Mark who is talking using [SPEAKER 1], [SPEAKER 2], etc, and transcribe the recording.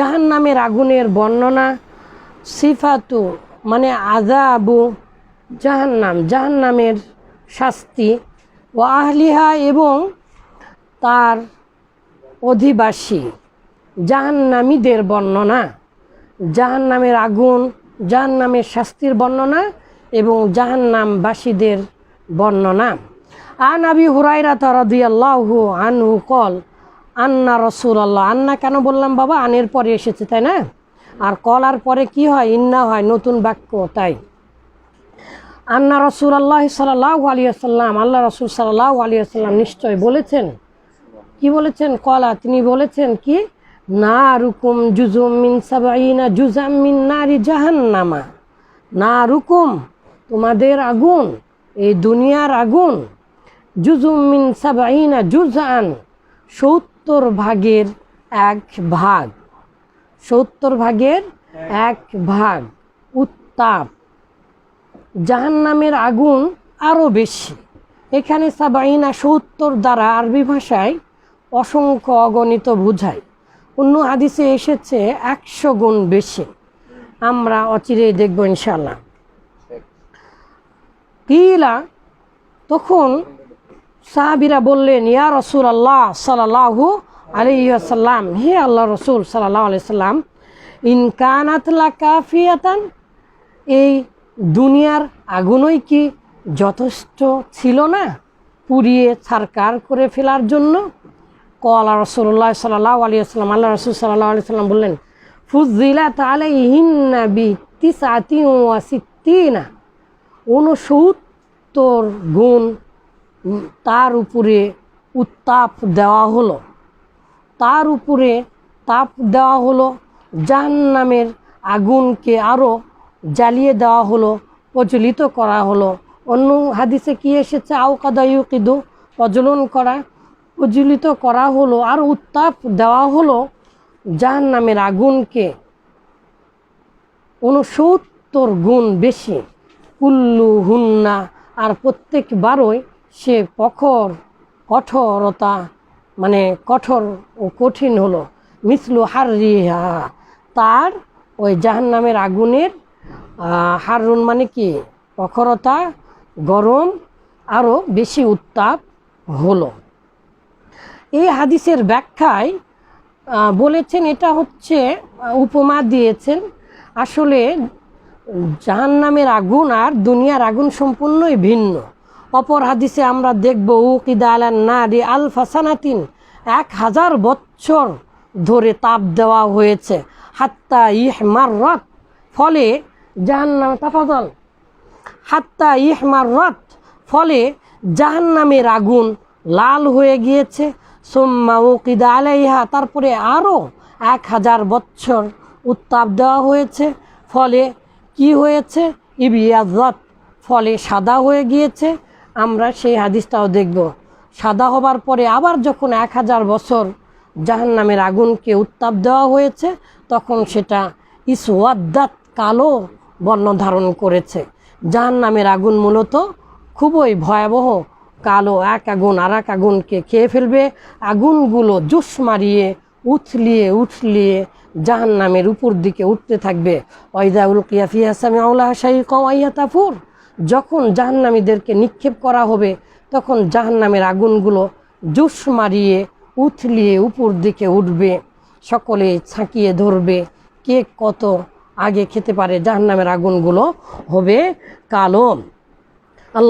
[SPEAKER 1] জাহান নামের আগুনের বর্ণনা, সিফাতু মানে আজাবু জাহান্নাম, জাহান্নামের শাস্তি ও আহলিহা এবং তার অধিবাসী, জাহান্নামীদের বর্ণনা, জাহান্নামের আগুন, জাহান্নামের শাস্তির বর্ণনা এবং জাহান্নামবাসীদের বর্ণনা। আন আবি হুরাইরা রাদিয়াল্লাহু আনহু কল আন্না রসুল আল্লাহ আন্না কেন বললাম বাবা? আনের পরে এসেছে, তাই না? আর কলার পরে কি হয়? ইন্না হয়, নতুন বাক্য, তাই। আন্না রসুল আল্লাহ সাল্লাহ আলিয়াল্লাম আল্লাহ রসুল সাল্লাহ আলিয়াল্লাম নিশ্চয় বলেছেন। কি বলেছেন? কলা, তিনি বলেছেন কি? না রুকুম জুজুম মিন সাবাইনা জুজাম নারি জাহান্নামা। না রুকুম তোমাদের আগুন, এই দুনিয়ার আগুন। জুজুম মিন সাবাইনা জুজান, সত্তর ভাগের এক ভাগ। সত্তর ভাগের এক ভাগ। উত্তাপ। জাহান্নামের আগুন আরও বেশি। এখানে সাবাইনা সত্তর দ্বারা আরবি ভাষায় অসংখ্য অগণিত বোঝায়। অন্য হাদিসে এসেছে একশো গুণ বেশি। আমরা অচিরেই দেখব ইনশাল্লাহ কিলা তখন সাহাবিরা বললেন, ইয়া রসুল আল্লাহ সাল্লাহু আলিয়াল্লাম হে আল্লাহ রসুল সাল্লাহ আলাইসাল্লাম ইনকানাতলা কাফিয়াতান এই দুনিয়ার আগুনই কি যথেষ্ট ছিল না পুড়িয়ে ছারকার করে ফেলার জন্য? কলা রসুল্লাহ সাল্লাহ আলিয়াল্লাম আল্লাহ রসুল সাল্লাহ আলি সাল্লাম বললেন ফুজিলা তাহলে ইহিন্না বি তিসাতি ওয়াসিত্তিনা, ঊনসত্তর গুণ তার উপরে উত্তাপ দেওয়া হলো। তার উপরে তাপ দেওয়া হলো, জাহান্নামের আগুনকে আরও জ্বালিয়ে দেওয়া হলো প্রচলিত করা হলো। অন্য হাদিসে কি এসেছে? আওকাদায়ুকিদু প্রজ্বলন করা, প্রজ্বলিত করা হলো, আর উত্তাপ দেওয়া হলো জাহান্নামের আগুনকে। ঊনসত্তর গুণ বেশি। কুল্লু হুন্না আর প্রত্যেকবারই সে প্রখর কঠোরতা মানে কঠোর ও কঠিন হলো। মিসলু হারিহা তার ওই জাহান্নামের আগুনের হারুন মানে কি? প্রখরতা গরম আরও বেশি উত্তাপ হলো। এই হাদিসের ব্যাখ্যায় বলেছেন এটা হচ্ছে উপমা দিয়েছেন, আসলে জাহান্নামের আগুন আর দুনিয়ার আগুন সম্পূর্ণই ভিন্ন। অপর হাদিসে আমরা দেখব, উকিদা আলান নারি আল ফাসানাতিন এক হাজার বছর ধরে তাপ দেওয়া হয়েছে। হাত্তা ইহমার রথ ফলে জাহান্নাম তাফাদল। হাত্তা ইহমার রথ ফলে জাহান্নামের আগুন লাল হয়ে গিয়েছে। সোম্মা উকিদা আলাইহা, তারপরে আরও এক হাজার বছর উত্তাপ দেওয়া হয়েছে। ফলে কি হয়েছে? ইবিয়াজত ফলে সাদা হয়ে গিয়েছে। আমরা সেই হাদিসটাও দেখব। সাদা হবার পরে আবার যখন এক হাজার বছর জাহান্নামের আগুনকে উত্তাপ দেওয়া হয়েছে, তখন সেটা ইসওয়াদ্দাত কালো বর্ণ ধারণ করেছে। জাহান্নামের আগুন মূলত খুবই ভয়াবহ কালো এক আগুন আর এক আগুনকে খেয়ে ফেলবে। আগুনগুলো জুস মারিয়ে, উথলিয়ে উঠলিয়ে জাহান নামের উপর দিকে উঠতে থাকবে। ওয়াইদাউল কিয়াফি হাসামি আউলা হাসাই কওয়াইয়া তাফুর যখন জাহান্নামীদেরকে নিক্ষেপ করা হবে, তখন জাহান্নামের আগুনগুলো জুস মারিয়ে, উথলিয়ে উপর দিকে উঠবে, সকলে ছাঁকিয়ে ধরবে। কে কত আগে খেতে পারে জাহান্নামের আগুনগুলো হবে কালো।